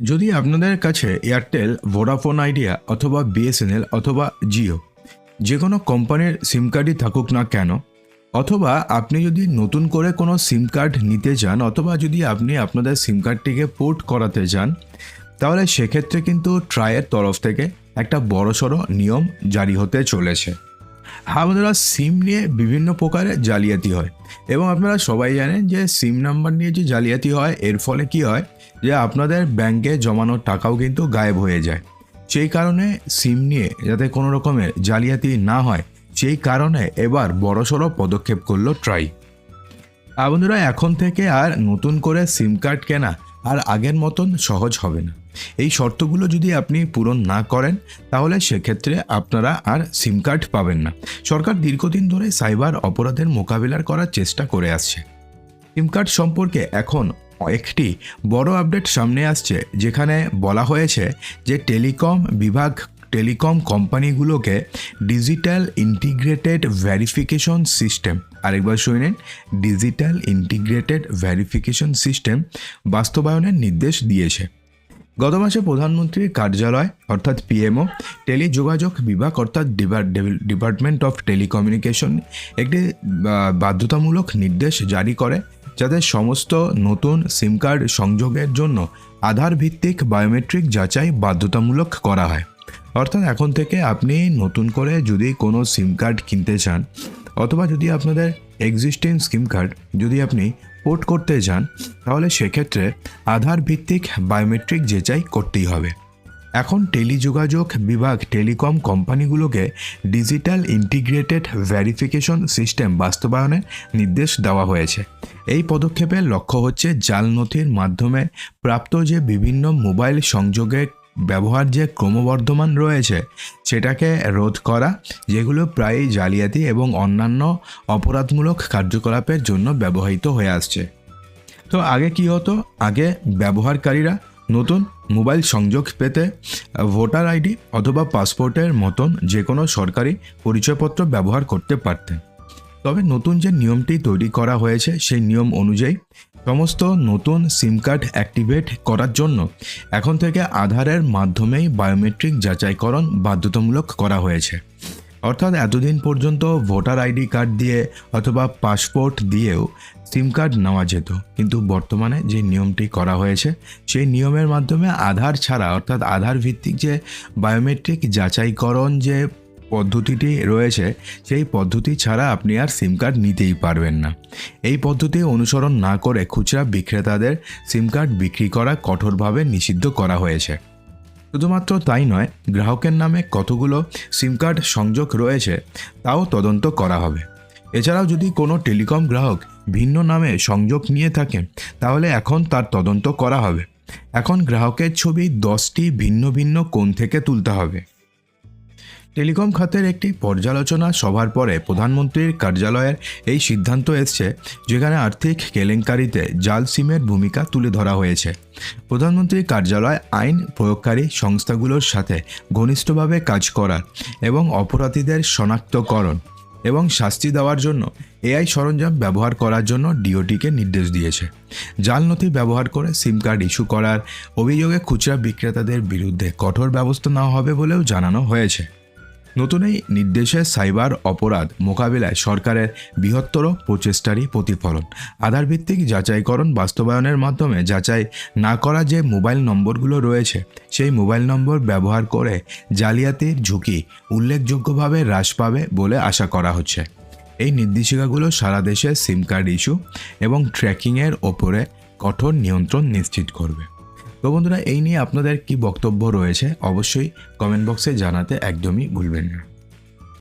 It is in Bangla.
যদি আপনাদের কাছে এয়ারটেল ভোডাফোন আইডিয়া অথবা বিএসএনএল অথবা জিও যে কোনো কোম্পানির সিম কার্ডই থাকুক না কেন, অথবা আপনি যদি নতুন করে কোনো সিম কার্ড নিতে চান অথবা যদি আপনি আপনাদের সিম কার্ডটিকে পোর্ট করাতে চান তাহলে সেক্ষেত্রে কিন্তু ট্রায়ের তরফ থেকে একটা বড়সড় নিয়ম জারি হতে চলেছে। বন্ধুরা সিম নিয়ে বিভিন্ন প্রকারের জালিয়াতি হয়। এবং আপনারা সবাই জানেন যে সিম নাম্বার নিয়ে যে জালিয়াতি হয়, এর ফলে কি হয় যে আপনাদের ব্যাংকে জমানো টাকাও কিন্তু গায়েব হয়ে যায়। সেই কারণে সিম নিয়ে যাতে কোনো রকমের জালিয়াতি না হয়, সেই কারণে এবার বড়সড় পদক্ষেপ করল ট্রাই আর বন্ধুরা, এখন থেকে আর নতুন করে সিম কার্ড কেনা আর আগের মতন সহজ হবে না। এই শর্তগুলো যদি আপনি পূরণ না করেন, তাহলে সেক্ষেত্রে আপনারা আর সিম কার্ড পাবেন না। সরকার দীর্ঘদিন ধরে সাইবার অপরাধের মোকাবিলার করার চেষ্টা করে আসছে। সিম কার্ড সম্পর্কে এখন একটি বড় আপডেট সামনে আসছে, যেখানে বলা হয়েছে যে টেলিকম বিভাগ টেলিকম কোম্পানিগুলোকে ডিজিটাল ইন্টিগ্রেটেড ভ্যারিফিকেশন সিস্টেম, আরেকবার শুনেন ডিজিটাল ইন্টিগ্রেটেড ভ্যারিফিকেশন সিস্টেম বাস্তবায়নের নির্দেশ দিয়েছে। গত মাসে প্রধানমন্ত্রীর কার্যালয়, অর্থাৎ পিএমও, টেলিযোগাযোগ বিভাগ, অর্থাৎ ডিপার্টমেন্ট অফ টেলিকমিউনিকেশন একটি বাধ্যতামূলক নির্দেশ জারি করে, যাতে সমস্ত নতুন সিম কার্ড সংযোগের জন্য আধার ভিত্তিক বায়োমেট্রিক যাচাই বাধ্যতামূলক করা হয়। অর্থাৎ এখন থেকে আপনি নতুন করে যদি কোনো সিম কার্ড কিনতে চান অথবা যদি আপনাদের এক্সিস্টিং স্কিম কার্ড যদি আপনি পোর্ট করতে চান তাহলে সেক্ষেত্রে আধার ভিত্তিক বায়োমেট্রিক যাচাই করতেই হবে। এখন টেলিযোগাযোগ বিভাগ টেলিকম কোম্পানিগুলোকে ডিজিটাল ইন্টিগ্রেটেড ভ্যারিফিকেশন সিস্টেম বাস্তবায়নের নির্দেশ দেওয়া হয়েছে। এই পদক্ষেপের লক্ষ্য হচ্ছে জাল নথির মাধ্যমে প্রাপ্ত যে বিভিন্ন মোবাইল সংযোগের ব্যবহার যে ক্রমবর্ধমান রয়েছে, সেটাকে রোধ করা, যেগুলো প্রায়ই জালিয়াতি এবং অন্যান্য অপরাধমূলক কার্যকলাপের জন্য ব্যবহৃত হয়ে আসছে। তো আগে কি হতো? আগে ব্যবহারকারীরা নতুন মোবাইল সংযোগ পেতে ভোটার আইডি অথবা পাসপোর্টের মতন যে কোনো সরকারি পরিচয়পত্র ব্যবহার করতে পারতেন। তবে নতুন যে নিয়মটি তৈরি করা হয়েছে, সেই নিয়ম অনুযায়ী সমস্ত নতুন সিম কার্ড অ্যাক্টিভেট করার জন্য এখন থেকে আধারের মাধ্যমেই বায়োমেট্রিক যাচাইকরণ বাধ্যতামূলক করা হয়েছে। অর্থাৎ এতদিন পর্যন্ত ভোটার আইডি কার্ড দিয়ে অথবা পাসপোর্ট দিয়েও সিম কার্ড নেওয়া যেত। কিন্তু বর্তমানে যে নিয়মটি করা হয়েছে, সেই নিয়মের মাধ্যমে আধার ছাড়া অর্থাৎ আধার ভিত্তিক যে বায়োমেট্রিক যাচাইকরণ যে পদ্ধতিটি রয়েছে, সেই পদ্ধতি ছাড়া আপনি আর সিম কার্ড নিতেই পারবেন না। এই পদ্ধতি অনুসরণ না করে খুচরা বিক্রেতাদের সিম কার্ড বিক্রি করা কঠোরভাবে নিষিদ্ধ করা হয়েছে। শুধুমাত্র তাই নয়, গ্রাহকের নামে কতগুলো সিম কার্ড সংযোগ রয়েছে, তাও তদন্ত করা হবে। এছাড়াও যদি কোনো টেলিকম গ্রাহক ভিন্ন নামে সংযোগ নিয়ে থাকেন তাহলে এখন তার তদন্ত করা হবে। এখন গ্রাহকের ছবি দশটি ভিন্ন ভিন্ন কোণ থেকে তুলতে হবে। টেলিকম খাতের একটি পর্যালোচনা সভার পরে প্রধানমন্ত্রীর কার্যালয়ের এই সিদ্ধান্ত এসছে, যেখানে আর্থিক কেলেঙ্কারিতে জাল সিমের ভূমিকা তুলে ধরা হয়েছে। প্রধানমন্ত্রীর কার্যালয় আইন প্রয়োগকারী সংস্থাগুলোর সাথে ঘনিষ্ঠভাবে কাজ করার এবং অপরাধীদের শনাক্তকরণ এবং শাস্তি দেওয়ার জন্য এআই সরঞ্জাম ব্যবহার করার জন্য ডিওটিকে নির্দেশ দিয়েছে। জাল নথি ব্যবহার করে সিম কার্ড ইস্যু করার অভিযোগে খুচরা বিক্রেতাদের বিরুদ্ধে কঠোর ব্যবস্থা নেওয়া হবে বলেও জানানো হয়েছে। নতুন এই নির্দেশে সাইবার অপরাধ মোকাবিলায় সরকারের বৃহত্তর প্রচেষ্টারই প্রতিফলন। আধার ভিত্তিক যাচাইকরণ বাস্তবায়নের মাধ্যমে যাচাই না করা যে মোবাইল নম্বরগুলো রয়েছে, সেই মোবাইল নম্বর ব্যবহার করে জালিয়াতির ঝুঁকি উল্লেখযোগ্যভাবে হ্রাস পাবে বলে আশা করা হচ্ছে। এই নির্দেশিকাগুলো সারা দেশে সিম কার্ড ইস্যু এবং ট্র্যাকিংয়ের ওপরে কঠোর নিয়ন্ত্রণ নিশ্চিত করবে। তো বন্ধুরা, এই নিয়ে আপনাদের কি বক্তব্য রয়েছে অবশ্যই কমেন্ট বক্সে জানাতে একদমই ভুলবেন না।